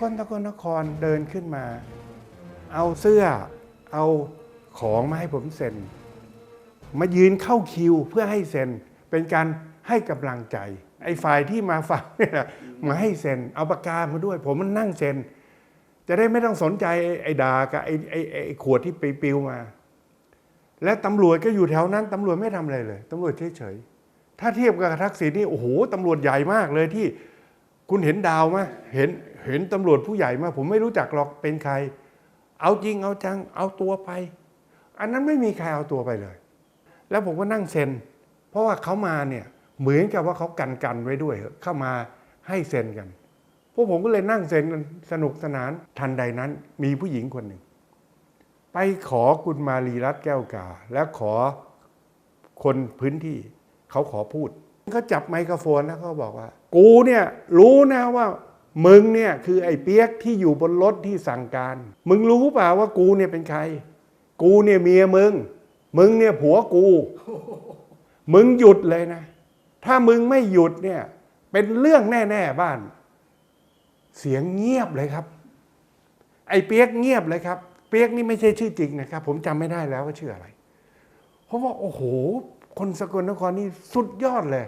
คนตะกนครเดินขึ้นมา เอาเสื้อเอาของมาให้ผมเซ็น มายืนเข้าคิวเพื่อให้เซ็น เป็นการให้กำลังใจ ไอ้ฝ่ายที่มาฟังเนี่ยมาให้เซ็น เอาปากกามาด้วย ผมมันนั่งเซ็น จะได้ไม่ต้องสนใจไอ้ดากับไอ้ไอ้ไอ้ไอ้ขวดที่ไปปิวมา และตำรวจก็อยู่แถวนั้นตำรวจไม่ทำอะไรเลยตำรวจเฉยๆถ้าเทียบกับทักษิณนี่โอ้โหตำรวจใหญ่มากเลยที่ คุณเห็นดาวไหมเห็นเห็นตำรวจผู้ใหญ่มาผมไม่รู้จักหรอกเป็นใคร เอาจริงเอาจังเอาตัวไป อันนั้นไม่มีใครเอาตัวไปเลย แล้วผมก็นั่งเซ็น เพราะว่าเขามาเนี่ยเหมือนกับว่าเขากันกันไว้ด้วย เข้ามาให้เซ็นกันพวกผมก็เลยนั่งเซ็นกันสนุกสนานทันใดนั้น มีผู้หญิงคนหนึ่ง ไปขอคุณมารีรัตแก้วกา และขอคนพื้นที่เขาขอพูด เขาจับไมโครโฟนแล้วเขาบอกว่า กูเนี่ยรู้นะว่ามึงเนี่ยคือไอ้เปียกที่อยู่บนรถที่สั่งการ มึงรู้เปล่าว่ากูเนี่ยเป็นใคร กูเนี่ยเมียมึง มึงเนี่ยผัวกู มึงหยุดเลยนะ ถ้ามึงไม่หยุดเนี่ย เป็นเรื่องแน่ ๆ บ้าน เสียงเงียบเลยครับ ไอ้เปียกเงียบเลยครับ เปียกนี่ไม่ใช่ชื่อจริงนะครับ ผมจำไม่ได้แล้วว่าชื่ออะไร เพราะว่าโอ้โห คนสกลนครนี่สุดยอดเลย